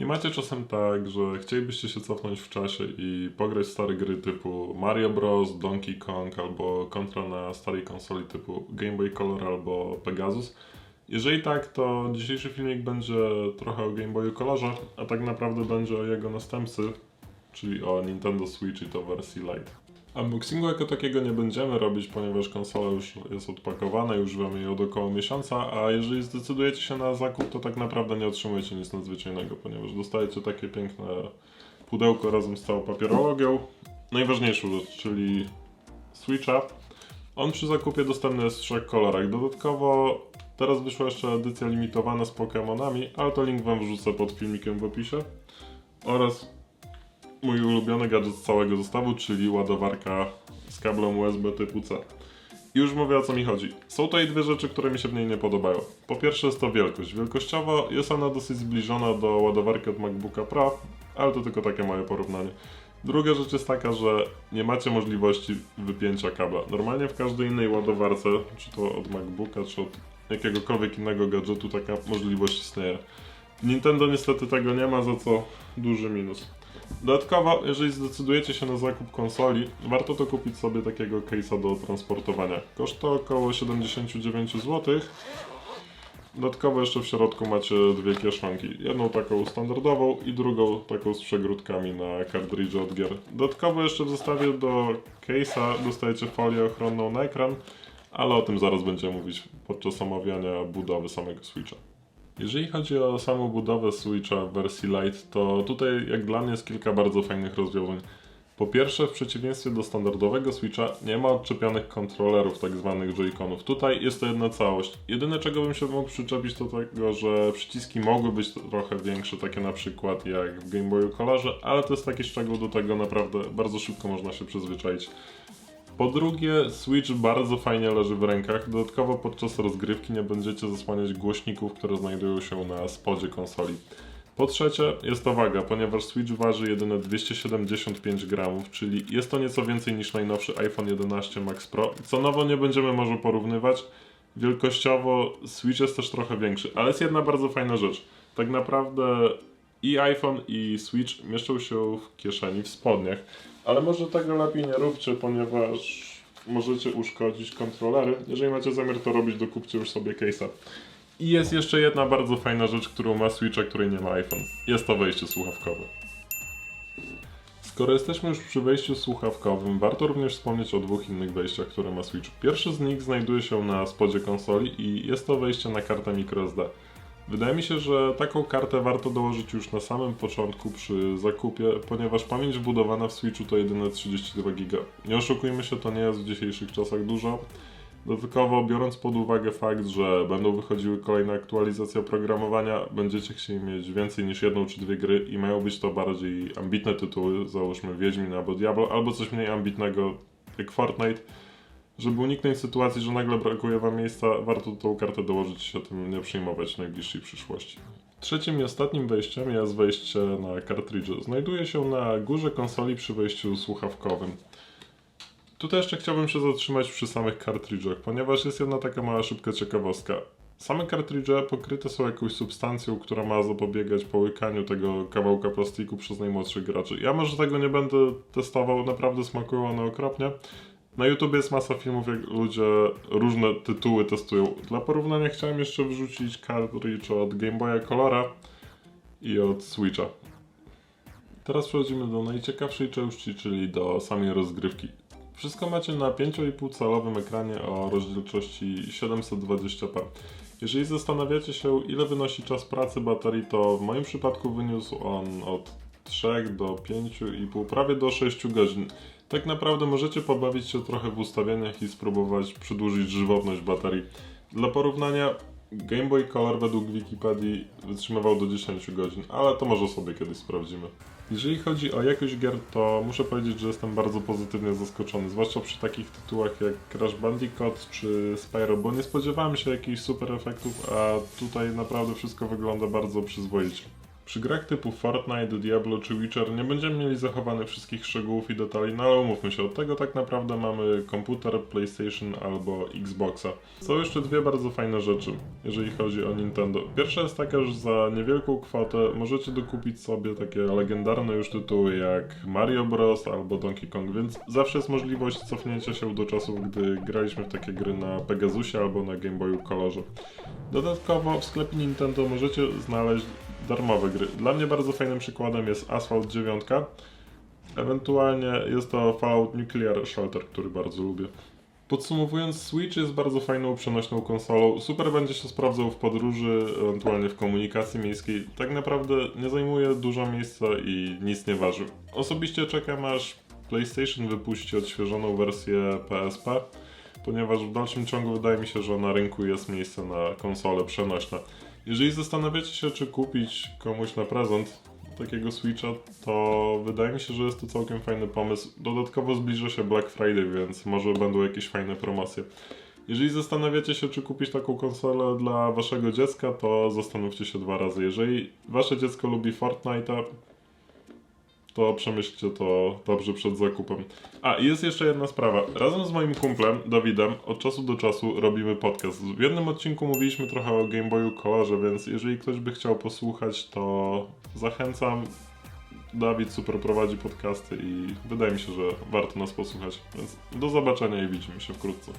Nie macie czasem tak, że chcielibyście się cofnąć w czasie i pograć stare gry typu Mario Bros, Donkey Kong albo Contra na starej konsoli typu Game Boy Color albo Pegasus? Jeżeli tak, to dzisiejszy filmik będzie trochę o Game Boyu Colorze, a tak naprawdę będzie o jego następcy, czyli o Nintendo Switch i to wersji Lite. Unboxingu jako takiego nie będziemy robić, ponieważ konsola już jest odpakowana i używamy jej od około miesiąca, a jeżeli zdecydujecie się na zakup, to tak naprawdę nie otrzymujecie nic nadzwyczajnego, ponieważ dostajecie takie piękne pudełko razem z całą papierologią. Najważniejszą rzecz, czyli Switcha. On przy zakupie dostępny jest w trzech kolorach. Dodatkowo teraz wyszła jeszcze edycja limitowana z Pokémonami, ale to link wam wrzucę pod filmikiem w opisie. Oraz mój ulubiony gadżet z całego zestawu, czyli ładowarka z kablem USB typu C. I już mówię o co mi chodzi. Są tutaj dwie rzeczy, które mi się w niej nie podobają. Po pierwsze jest to wielkość. Wielkościowo jest ona dosyć zbliżona do ładowarki od MacBooka Pro, ale to tylko takie moje porównanie. Druga rzecz jest taka, że nie macie możliwości wypięcia kabla. Normalnie w każdej innej ładowarce, czy to od MacBooka, czy od jakiegokolwiek innego gadżetu, taka możliwość istnieje. Nintendo niestety tego nie ma, za co duży minus. Dodatkowo, jeżeli zdecydujecie się na zakup konsoli, warto to kupić sobie takiego case'a do transportowania. Koszt to około 79 zł. Dodatkowo jeszcze w środku macie dwie kieszonki. Jedną taką standardową i drugą taką z przegródkami na kartridże od gier. Dodatkowo jeszcze w zestawie do case'a dostajecie folię ochronną na ekran, ale o tym zaraz będziemy mówić podczas omawiania budowy samego Switcha. Jeżeli chodzi o samą budowę Switcha w wersji Lite, to tutaj jak dla mnie jest kilka bardzo fajnych rozwiązań. Po pierwsze, w przeciwieństwie do standardowego Switcha nie ma odczepionych kontrolerów, tak zwanych joyconów. Tutaj jest to jedna całość. Jedyne czego bym się mógł przyczepić to tego, że przyciski mogły być trochę większe, takie na przykład jak w Game Boyu Colorze, ale to jest taki szczegół do tego naprawdę bardzo szybko można się przyzwyczaić. Po drugie, Switch bardzo fajnie leży w rękach. Dodatkowo podczas rozgrywki nie będziecie zasłaniać głośników, które znajdują się na spodzie konsoli. Po trzecie, jest to waga, ponieważ Switch waży jedyne 275 gramów, czyli jest to nieco więcej niż najnowszy iPhone 11 Max Pro. Co nowo nie będziemy może porównywać. Wielkościowo Switch jest też trochę większy, ale jest jedna bardzo fajna rzecz. Tak naprawdę i iPhone i Switch mieszczą się w kieszeni, w spodniach. Ale może tego lepiej nie róbcie, ponieważ możecie uszkodzić kontrolery. Jeżeli macie zamiar to robić, dokupcie już sobie case'a. I jest jeszcze jedna bardzo fajna rzecz, którą ma Switch, a której nie ma iPhone. Jest to wejście słuchawkowe. Skoro jesteśmy już przy wejściu słuchawkowym, warto również wspomnieć o dwóch innych wejściach, które ma Switch. Pierwszy z nich znajduje się na spodzie konsoli i jest to wejście na kartę microSD. Wydaje mi się, że taką kartę warto dołożyć już na samym początku przy zakupie, ponieważ pamięć wbudowana w Switchu to jedyne 32 GB. Nie oszukujmy się, to nie jest w dzisiejszych czasach dużo. Dodatkowo, biorąc pod uwagę fakt, że będą wychodziły kolejne aktualizacje oprogramowania, będziecie chcieli mieć więcej niż jedną czy dwie gry i mają być to bardziej ambitne tytuły, załóżmy Wiedźmin albo Diablo, albo coś mniej ambitnego jak Fortnite. Żeby uniknąć sytuacji, że nagle brakuje Wam miejsca, warto tą kartę dołożyć się tym nie przejmować w najbliższej przyszłości. Trzecim i ostatnim wejściem jest wejście na kartridże. Znajduje się na górze konsoli przy wejściu słuchawkowym. Tutaj jeszcze chciałbym się zatrzymać przy samych kartridżach, ponieważ jest jedna taka mała szybka ciekawostka. Same kartridże pokryte są jakąś substancją, która ma zapobiegać połykaniu tego kawałka plastiku przez najmłodszych graczy. Ja może tego nie będę testował, naprawdę smakują one okropnie. Na YouTube jest masa filmów, jak ludzie różne tytuły testują. Dla porównania chciałem jeszcze wrzucić cartridge od Game Boya Colora i od Switcha. Teraz przechodzimy do najciekawszej części, czyli do samej rozgrywki. Wszystko macie na 5,5 calowym ekranie o rozdzielczości 720p. Jeżeli zastanawiacie się, ile wynosi czas pracy baterii, to w moim przypadku wyniósł on od 3 do 5,5, prawie do 6 godzin. Tak naprawdę możecie pobawić się trochę w ustawieniach i spróbować przedłużyć żywotność baterii. Dla porównania, Game Boy Color według Wikipedii wytrzymywał do 10 godzin, ale to może sobie kiedyś sprawdzimy. Jeżeli chodzi o jakość gier, to muszę powiedzieć, że jestem bardzo pozytywnie zaskoczony, zwłaszcza przy takich tytułach jak Crash Bandicoot czy Spyro, bo nie spodziewałem się jakichś super efektów, a tutaj naprawdę wszystko wygląda bardzo przyzwoicie. Przy grach typu Fortnite, Diablo czy Witcher nie będziemy mieli zachowanych wszystkich szczegółów i detali, no ale umówmy się, od tego tak naprawdę mamy komputer, PlayStation albo Xboxa. Są jeszcze dwie bardzo fajne rzeczy, jeżeli chodzi o Nintendo. Pierwsza jest taka, że za niewielką kwotę możecie dokupić sobie takie legendarne już tytuły jak Mario Bros. albo Donkey Kong, więc zawsze jest możliwość cofnięcia się do czasów, gdy graliśmy w takie gry na Pegasusie albo na Game Boyu Colorze. Dodatkowo w sklepie Nintendo możecie znaleźć darmowe gry. Dla mnie bardzo fajnym przykładem jest Asphalt 9. Ewentualnie jest to Fallout Nuclear Shelter, który bardzo lubię. Podsumowując, Switch jest bardzo fajną, przenośną konsolą. Super będzie się sprawdzał w podróży, ewentualnie w komunikacji miejskiej. Tak naprawdę nie zajmuje dużo miejsca i nic nie waży. Osobiście czekam aż PlayStation wypuści odświeżoną wersję PSP, ponieważ w dalszym ciągu wydaje mi się, że na rynku jest miejsce na konsole przenośne. Jeżeli zastanawiacie się, czy kupić komuś na prezent takiego Switcha, to wydaje mi się, że jest to całkiem fajny pomysł. Dodatkowo zbliża się Black Friday, więc może będą jakieś fajne promocje. Jeżeli zastanawiacie się, czy kupić taką konsolę dla waszego dziecka, to zastanówcie się dwa razy. Jeżeli wasze dziecko lubi Fortnite'a, to przemyślcie to dobrze przed zakupem. A, jest jeszcze jedna sprawa. Razem z moim kumplem, Dawidem, od czasu do czasu robimy podcast. W jednym odcinku mówiliśmy trochę o Game Boyu Colorze, więc jeżeli ktoś by chciał posłuchać, to zachęcam. Dawid super prowadzi podcasty i wydaje mi się, że warto nas posłuchać. Więc do zobaczenia i widzimy się wkrótce.